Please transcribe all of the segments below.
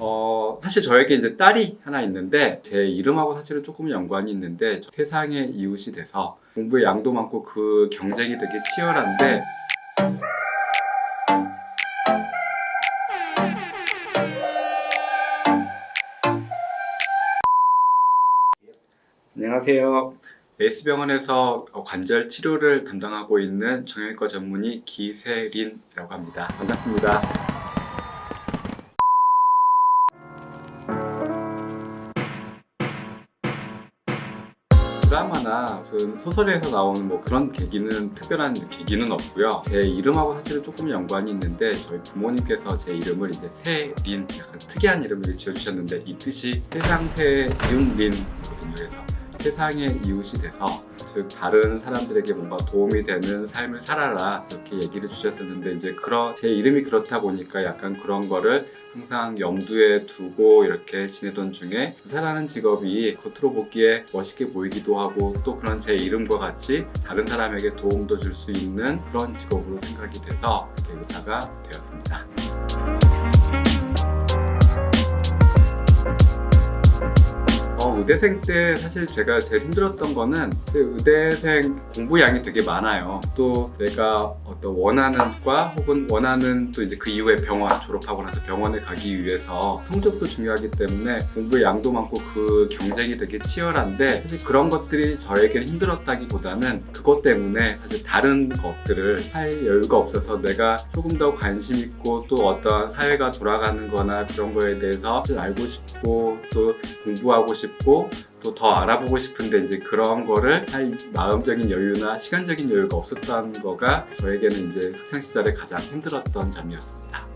어, 사실 저에게 이제 딸이 하나 있는데 제 이름하고 사실은 조금 연관이 있는데 세상의 이웃이 돼서 공부에 양도 많고 그 경쟁이 되게 치열한데 안녕하세요. 에이스병원에서 관절 치료를 담당하고 있는 정형외과 전문의 기세린이라고 합니다. 반갑습니다. 드라마나 무슨 소설에서 나오는 뭐 그런 계기는 특별한 계기는 없고요. 제 이름하고 사실은 조금 연관이 있는데 저희 부모님께서 제 이름을 이제 세린 약간 특이한 이름을 지어주셨는데 이 뜻이 세상새 이웃린이거든요. 그래서 세상의 이웃이 돼서 즉 다른 사람들에게 뭔가 도움이 되는 삶을 살아라 이렇게 얘기를 주셨었는데 이제 그런 제 이름이 그렇다 보니까 약간 그런 거를 항상 염두에 두고 이렇게 지내던 중에 의사라는 직업이 겉으로 보기에 멋있게 보이기도 하고 또 그런 제 이름과 같이 다른 사람에게 도움도 줄 수 있는 그런 직업으로 생각이 돼서 의사가 되었습니다. 의대생 때 사실 제가 제일 힘들었던 거는 그 의대생 공부량이 되게 많아요. 또 내가 어떤 원하는 과 혹은 원하는 또 이제 그 이후에 병원 졸업하고 나서 병원에 가기 위해서 성적도 중요하기 때문에 공부의 양도 많고 그 경쟁이 되게 치열한데 사실 그런 것들이 저에게는 힘들었다기보다는 그것 때문에 사실 다른 것들을 할 여유가 없어서 내가 조금 더 관심 있고 또 어떤 사회가 돌아가는 거나 그런 거에 대해서 좀 알고 싶고 또 공부하고 싶고 또 더 알아보고 싶은데 이제 그런 거를 할 마음적인 여유나 시간적인 여유가 없었던 거가 저에게는 이제 학창 시절에 가장 힘들었던 점이었습니다.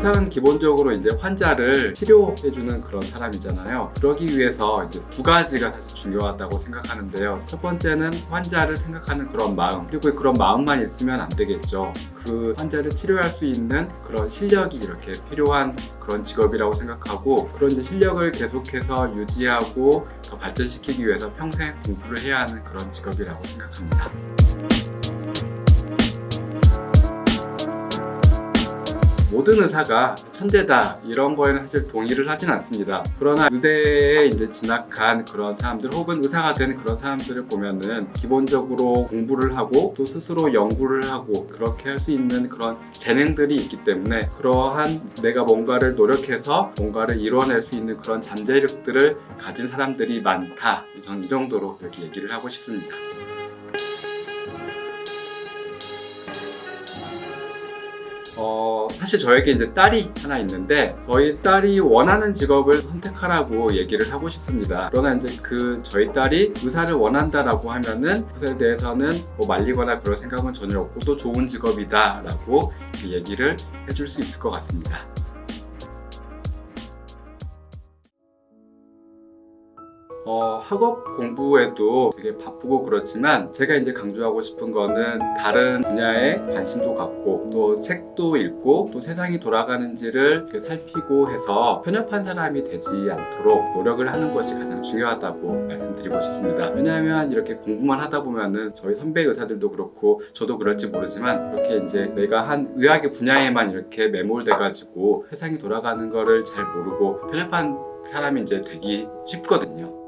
의사는 기본적으로 이제 환자를 치료해주는 그런 사람이잖아요. 그러기 위해서 이제 두 가지가 사실 중요하다고 생각하는데요. 첫 번째는 환자를 생각하는 그런 마음, 그리고 그런 마음만 있으면 안 되겠죠. 그 환자를 치료할 수 있는 그런 실력이 이렇게 필요한 그런 직업이라고 생각하고 그런 실력을 계속해서 유지하고 더 발전시키기 위해서 평생 공부를 해야 하는 그런 직업이라고 생각합니다. 모든 의사가 천재다 이런 거에는 사실 동의를 하진 않습니다. 그러나 의대에 이제 진학한 그런 사람들 혹은 의사가 된 그런 사람들을 보면은 기본적으로 공부를 하고 또 스스로 연구를 하고 그렇게 할 수 있는 그런 재능들이 있기 때문에 그러한 내가 뭔가를 노력해서 뭔가를 이뤄낼 수 있는 그런 잠재력들을 가진 사람들이 많다. 저는 이 정도로 이렇게 얘기를 하고 싶습니다. 어, 사실 저에게 이제 딸이 하나 있는데 저희 딸이 원하는 직업을 선택하라고 얘기를 하고 싶습니다. 그러나 이제 그 저희 딸이 의사를 원한다라고 하면은 그것에 대해서는 뭐 말리거나 그럴 생각은 전혀 없고 또 좋은 직업이다라고 얘기를 해줄 수 있을 것 같습니다. 어, 학업 공부에도 되게 바쁘고 그렇지만 제가 이제 강조하고 싶은 거는 다른 분야에 관심도 갖고 또 책도 읽고 또 세상이 돌아가는지를 살피고 해서 편협한 사람이 되지 않도록 노력을 하는 것이 가장 중요하다고 말씀드리고 싶습니다. 왜냐하면 이렇게 공부만 하다 보면은 저희 선배 의사들도 그렇고 저도 그럴지 모르지만 이렇게 이제 내가 한 의학의 분야에만 이렇게 매몰돼 가지고 세상이 돌아가는 거를 잘 모르고 편협한 사람이 이제 되기 쉽거든요.